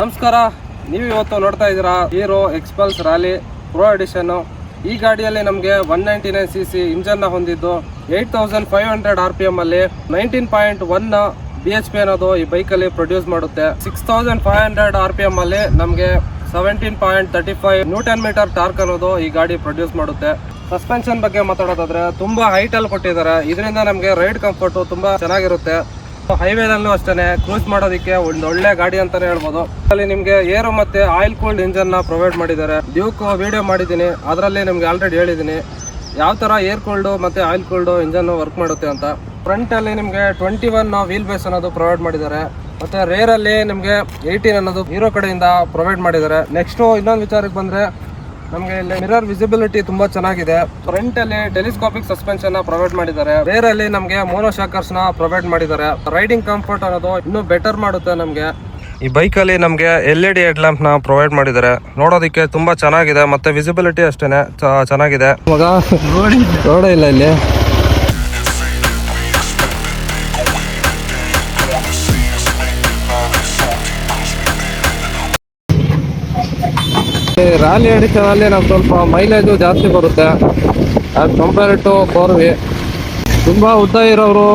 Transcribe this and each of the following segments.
ನಮಸ್ಕಾರ. ನೀವು ಇವತ್ತು ನೋಡ್ತಾ ಇದ್ದೀರಾ Hero Xpulse rally pro edition ಈ ಗಾಡಿಯಲ್ಲಿ ನಮಗೆ one ninety nine C C ಇಂಜನ್ನ ಹೊಂದಿದ್ದು eight thousand five hundred R P M ಅಲ್ಲಿ nineteen point one B H P ಅನ್ನೋದು ಈ ಬೈಕಲ್ಲಿ ಪ್ರೊಡ್ಯೂಸ್ ಮಾಡುತ್ತೆ. Six thousand five hundred R P M ಅಲ್ಲಿ ನಮಗೆ seventeen point thirty five newton metre torque ಅನ್ನೋದು ಈ ಗಾಡಿ ಪ್ರೊಡ್ಯೂಸ್ ಮಾಡುತ್ತೆ. ಸಸ್ಪೆನ್ಷನ್ ಬಗ್ಗೆ ಮಾತಾಡೋದಾದ್ರೆ ತುಂಬಾ ಹೈಟ್ ಅಲ್ಲಿ ಕೊಟ್ಟಿದ್ದಾರೆ. ಇದರಿಂದ ನಮಗೆ ರೈಡ್ ಕಂಫರ್ಟ್ ತುಂಬಾ ಚೆನ್ನಾಗಿರುತ್ತೆ. ಹೈವೇನಲ್ಲೂ ಅಷ್ಟೇ ಕ್ರೂಸ್ ಮಾಡೋದಕ್ಕೆ ಒಂದು ಒಳ್ಳೆ ಗಾಡಿ ಅಂತಾನೆ ಹೇಳ್ಬೋದು. ಅಲ್ಲಿ ನಿಮಗೆ ಏರೋ ಮತ್ತೆ ಆಯಿಲ್ ಕೂಲ್ಡ್ ಇಂಜನ್ನ ಪ್ರೊವೈಡ್ ಮಾಡಿದ್ದಾರೆ. ಡ್ಯೂಕ್ ವಿಡಿಯೋ ಮಾಡಿದ್ದೀನಿ, ಅದರಲ್ಲಿ ನಿಮ್ಗೆ ಆಲ್ರೆಡಿ ಹೇಳಿದ್ದೀನಿ. ಯಾವ ತರ ಏರ್ ಕೂಲ್ಡ್ ಮತ್ತೆ ಆಯಿಲ್ ಕೂಲ್ಡ್ ಇಂಜನ್ ವರ್ಕ್ ಮಾಡುತ್ತೆ ಅಂತ. ಫ್ರಂಟ್ ಅಲ್ಲಿ ನಿಮಗೆ ಟ್ವೆಂಟಿ ಒನ್ ವೀಲ್ ಬೇಸ್ ಅನ್ನೋದು ಪ್ರೊವೈಡ್ ಮಾಡಿದ್ದಾರೆ. ಮತ್ತೆ ರೇರ್ ಅಲ್ಲಿ ನಿಮಗೆ ಏಯ್ಟೀನ್ ಅನ್ನೋದು ಹೀರೋ ಕಡೆಯಿಂದ ಪ್ರೊವೈಡ್ ಮಾಡಿದ್ದಾರೆ. ನೆಕ್ಸ್ಟ್ ಇನ್ನೊಂದು ವಿಚಾರಕ್ಕೆ ಬಂದ್ರೆ ನಮಗೆ ಇಲ್ಲಿ ಮಿರರ್ ವಿಸಿಬಿಲಿಟಿ ತುಂಬಾ ಚೆನ್ನಾಗಿದೆ. ಫ್ರಂಟ್ ಅಲ್ಲಿ ಟೆಲಿಸ್ಕೋಪಿಕ್ ಸಸ್ಪೆನ್ಷನ್ ಪ್ರೊವೈಡ್ ಮಾಡಿದ್ದಾರೆ. ರೇರ್ ಅಲ್ಲಿ ನಮಗೆ ಮೋನೋ ಶಾಕರ್ಸ್ನ ಪ್ರೊವೈಡ್ ಮಾಡಿದ್ದಾರೆ. ರೈಡಿಂಗ್ ಕಂಫರ್ಟ್ ಅನ್ನೋದು ಇನ್ನೂ ಬೆಟರ್ ಮಾಡುತ್ತೆ ನಮಗೆ. ಈ ಬೈಕ್ ಅಲ್ಲಿ ನಮಗೆ ಎಲ್ ಇ ಡಿ ಹೆಡ್ ಲ್ಯಾಂಪ್ನ ಪ್ರೊವೈಡ್ ಮಾಡಿದ್ದಾರೆ. ನೋಡೋದಕ್ಕೆ ತುಂಬಾ ಚೆನ್ನಾಗಿದೆ. ಮತ್ತೆ ವಿಸಿಬಿಲಿಟಿ ಅಷ್ಟೇನೆ ಚ- ಚೆನ್ನಾಗಿದೆ. ಇವಾಗ ರೋಡ್ ಇಲ್ಲ ಇಲ್ಲಿ. ರ್ಯಾಲಿ ಎಡಿಷನಲ್ಲಿ ನಮ್ಗೆ ಸ್ವಲ್ಪ ಮೈಲೇಜು ಜಾಸ್ತಿ ಬರುತ್ತೆ. As compare to four V ತುಂಬ ಉದ್ದ ಇರೋರು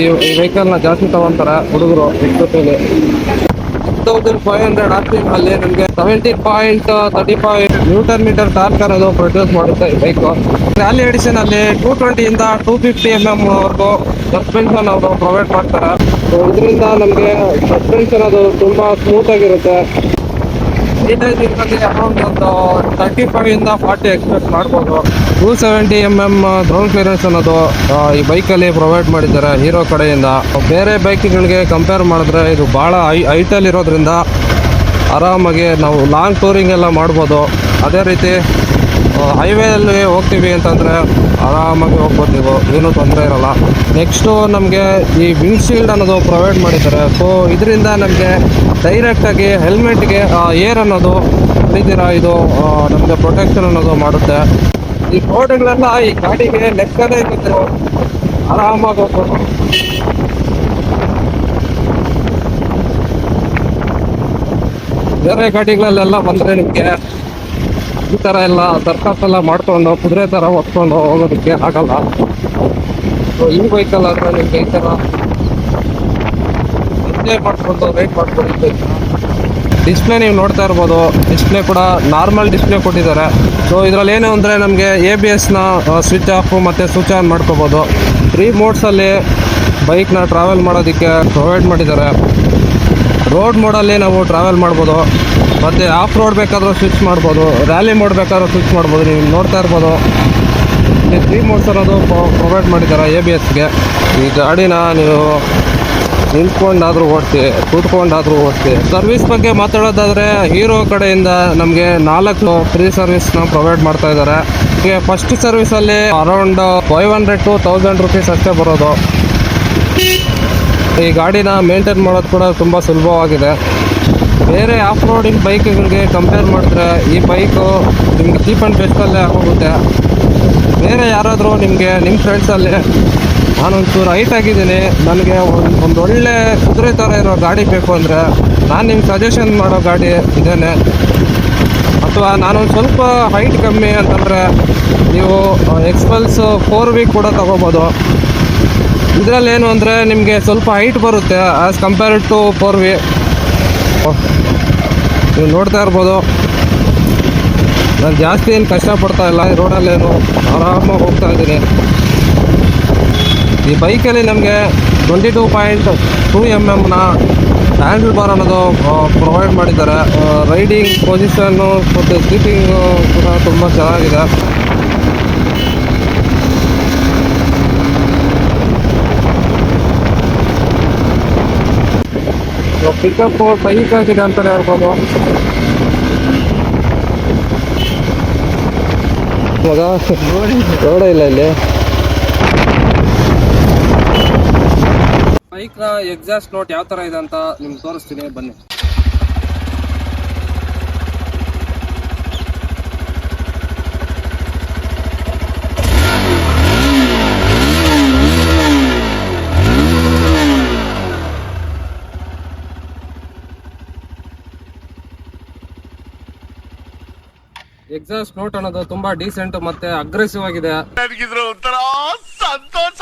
ಈ ವೆಹಿಕಲ್ನ ಜಾಸ್ತಿ ತಗೊಂತಾರೆ, ಹುಡುಗರು especially thousand five hundred R P ಅಲ್ಲಿ, ನಮಗೆ seventy point thirty five newton meter torque ಅನ್ನೋದು ಪ್ರೊಡ್ಯೂಸ್ ಮಾಡುತ್ತೆ ಈ ಬೈಕು ರ್ಯಾಲಿ ಎಡಿಷನ್ ಅಲ್ಲಿ ಟೂ ಟ್ವೆಂಟಿಯಿಂದ ಟೂ ಫಿಫ್ಟಿ ಎಂ ಎಂ ವರೆಗೂ ಸಸ್ಪೆನ್ಷನ್ ಅವರು ಪ್ರೊವೈಡ್ ಮಾಡ್ತಾರೆ. ಇದರಿಂದ ನಮಗೆ ಸಸ್ಪೆನ್ಷನ್ ಅದು ತುಂಬ ಸ್ಮೂತ್ ಆಗಿರುತ್ತೆ. ಅರೌಂಡ್ ಒಂದು ತರ್ಟಿ ಫೈವ್ ಇಂದ ಫಾರ್ಟಿ ಎಕ್ಸ್ಪೆಕ್ಟ್ ಮಾಡ್ಬೋದು. Two seventy M M ground clearance ಅನ್ನೋದು ಈ ಬೈಕಲ್ಲಿ ಪ್ರೊವೈಡ್ ಮಾಡಿದ್ದಾರೆ ಹೀರೋ ಕಡೆಯಿಂದ. ಬೇರೆ ಬೈಕ್ಗಳಿಗೆ ಕಂಪೇರ್ ಮಾಡಿದ್ರೆ ಇದು ಭಾಳ ಐ ಹೈಟಲ್ಲಿರೋದ್ರಿಂದ ಆರಾಮಾಗಿ ನಾವು ಲಾಂಗ್ ಟೂರಿಂಗ್ ಎಲ್ಲ ಮಾಡ್ಬೋದು. ಅದೇ ರೀತಿ ಹೈವೇಯಲ್ಲಿ ಹೋಗ್ತೀವಿ ಅಂತಂದರೆ ಆರಾಮಾಗಿ ಹೋಗ್ಬೋದು ಏನೂ ತೊಂದರೆ ಇರಲ್ಲ. ನೆಕ್ಸ್ಟು ನಮಗೆ ಈ ವಿಂಡ್ಶೀಲ್ಡ್ ಅನ್ನೋದು ಪ್ರೊವೈಡ್ ಮಾಡಿದ್ದಾರೆ. ಸೊ ಇದರಿಂದ ನಮಗೆ ಡೈರೆಕ್ಟಾಗಿ ಹೆಲ್ಮೆಟ್ಗೆ ಏರ್ ಅನ್ನೋದು ಹೊಡಿತೀರ ಇದು ನಮಗೆ ಪ್ರೊಟೆಕ್ಷನ್ ಅನ್ನೋದು ಮಾಡುತ್ತೆ. ಈ ಬೋರ್ಡ್ಗಳೆಲ್ಲ ಈ ಗಾಡಿಗೆ ಲೆಕ್ಕದೇ ಇರುತ್ತೆ ಆರಾಮಾಗಿ ಹೋಗ್ಬೋದು. ಬೇರೆ ಗಾಡಿಗಳಲ್ಲೆಲ್ಲ ಬಂದರೆ ನಿಮಗೆ ಈ ಥರ ಎಲ್ಲ ಸರ್ಕಸ್ ಎಲ್ಲ ಮಾಡ್ಕೊಂಡು, ಕುದುರೆ ಥರ ಹೊತ್ಕೊಂಡು ಹೋಗೋದಕ್ಕೆ ಆಗಲ್ಲ. ಸೊ ಈ ವೆಹಿಕಲ್ ಆದರೆ ನಿಮಗೆ ಈ ಥರ ಡಿಸ್ಪ್ಲೇ ಮಾಡ್ಕೊಂಡು ರೈಡ್ ಮಾಡ್ಕೊಂಡು ಡಿಸ್ಪ್ಲೇ ನೀವು ನೋಡ್ತಾ ಇರ್ಬೋದು. ಡಿಸ್ಪ್ಲೇ ಕೂಡ ನಾರ್ಮಲ್ ಡಿಸ್ಪ್ಲೇ ಕೊಟ್ಟಿದ್ದಾರೆ. ಸೊ ಇದರಲ್ಲಿ ಏನು ಅಂದರೆ ನಮಗೆ ಎ ಬಿ ಎಸ್ನ ಸ್ವಿಚ್ ಆಫ್ ಮತ್ತು ಸ್ವಿಚ್ ಆನ್ ಮಾಡ್ಕೋಬೋದು. ತ್ರೀ ಮೋಡ್ಸಲ್ಲಿ ಬೈಕ್ನ ಟ್ರಾವೆಲ್ ಮಾಡೋದಕ್ಕೆ ಪ್ರೊವೈಡ್ ಮಾಡಿದ್ದಾರೆ. ರೋಡ್ ಮೋಡಲ್ಲಿ ನಾವು ಟ್ರಾವೆಲ್ ಮಾಡ್ಬೋದು. ಮತ್ತು ಆಫ್ ರೋಡ್ ಬೇಕಾದರೂ ಸ್ವಿಚ್ ಮಾಡ್ಬೋದು ರ್ಯಾಲಿ ಮೋಡ್ ಬೇಕಾದ್ರೂ ಸ್ವಿಚ್ ಮಾಡ್ಬೋದು, ನೀವು ನೋಡ್ತಾ ಇರ್ಬೋದು. ಇಲ್ಲಿ ತ್ರೀ ಮೋಡ್ಸ್ ಅನ್ನೋದು ಪ್ರೊವೈಡ್ ಮಾಡಿದ್ದಾರೆ ಎ ಬಿ ಎಸ್ಗೆ ಈ ಗಾಡಿನ ನೀವು ನಿಂತ್ಕೊಂಡಾದರೂ ಓಡಿಸಿ, ಕೂತ್ಕೊಂಡಾದರೂ ಓಡಿಸಿ. ಸರ್ವಿಸ್ ಬಗ್ಗೆ ಮಾತಾಡೋದಾದರೆ ಹೀರೋ ಕಡೆಯಿಂದ ನಮಗೆ ನಾಲ್ಕು ಫ್ರೀ ಸರ್ವಿಸ್ನ ಪ್ರೊವೈಡ್ ಮಾಡ್ತಾ ಇದ್ದಾರೆ. ಈಗ first ಸರ್ವಿಸಲ್ಲಿ around five hundred to thousand rupees ಅಷ್ಟೇ ಬರೋದು. ಈ ಗಾಡಿನ ಮೇಂಟೈನ್ ಮಾಡೋದು ಕೂಡ ತುಂಬ ಸುಲಭವಾಗಿದೆ. ಬೇರೆ ಆಫ್ ರೋಡಿಂಗ್ ಬೈಕ್ಗಳಿಗೆ ಕಂಪೇರ್ ಮಾಡಿದ್ರೆ ಈ ಬೈಕು ನಿಮ್ಗೆ ಚೀಪ್ ಆ್ಯಂಡ್ ಬೆಸ್ಟಲ್ಲೇ ಹೋಗುತ್ತೆ ಬೇರೆ ಯಾರಾದರೂ ನಿಮಗೆ ನಿಮ್ಮ ಫ್ರೆಂಡ್ಸಲ್ಲಿ ನಾನೊಂಚೂರು ಹೈಟ್ ಆಗಿದ್ದೀನಿ, ನನಗೆ ಒಂದು ಒಂದು ಒಳ್ಳೆ ಕುದುರೆ ಥರ ಇರೋ ಗಾಡಿ ಬೇಕು ಅಂದರೆ ನಾನು ನಿಮ್ಗೆ ಸಜೆಷನ್ ಮಾಡೋ ಗಾಡಿ ಇದೇನೆ. ಅಥವಾ ನಾನೊಂದು ಸ್ವಲ್ಪ ಹೈಟ್ ಕಮ್ಮಿ ಅಂತಂದರೆ ನೀವು ಎಕ್ಸ್ಪಲ್ಸ್ ಫೋರ್ ವೀಕ್ ಕೂಡ ತೊಗೋಬೋದು. ಇದರಲ್ಲಿ ಏನು ಅಂದರೆ ನಿಮಗೆ ಸ್ವಲ್ಪ ಹೈಟ್ ಬರುತ್ತೆ as compared to four V ನೀವು ನೋಡ್ತಾ ಇರ್ಬೋದು. ನಾನು ಜಾಸ್ತಿ ಏನು ಕಷ್ಟಪಡ್ತಾ ಇಲ್ಲ. ರೋಡಲ್ಲೇನು ಆರಾಮಾಗಿ ಹೋಗ್ತಾ ಇದ್ದೀನಿ. ಈ ಬೈಕಲ್ಲಿ ನಮಗೆ twenty two point two M ಎಮ್ನ handle bar ಅನ್ನೋದು ಪ್ರೊವೈಡ್ ಮಾಡಿದ್ದಾರೆ. ರೈಡಿಂಗ್ ಪೊಸಿಷನ್ನು ಮತ್ತು ಸ್ಲೀಪಿಂಗು ಕೂಡ ತುಂಬ ಚೆನ್ನಾಗಿದೆ. ಪಿಕಪ್ ಬೈಕ್ ಆಗಿದೆ ಅಂತಲೇ ಹೇಳ್ಬೋದು ಮಗ ರೋಡ ಇಲ್ಲ ಇಲ್ಲಿ. ಬೈಕ್ನ ಎಕ್ಸಾಸ್ಟ್ ನೋಟ್ ಯಾವ ತರ ಇದೆ ಅಂತ ನಿಮ್ಗೆ ತೋರಿಸ್ತೀನಿ ಬನ್ನಿ. ಎಕ್ಸಾಸ್ಟ್ ನೋಟ್ ಅನ್ನೋದು ತುಂಬಾ ಡೀಸೆಂಟ್ ಮತ್ತೆ ಅಗ್ರೆಸಿವ್ ಆಗಿದೆ. ಸಂತೋಷ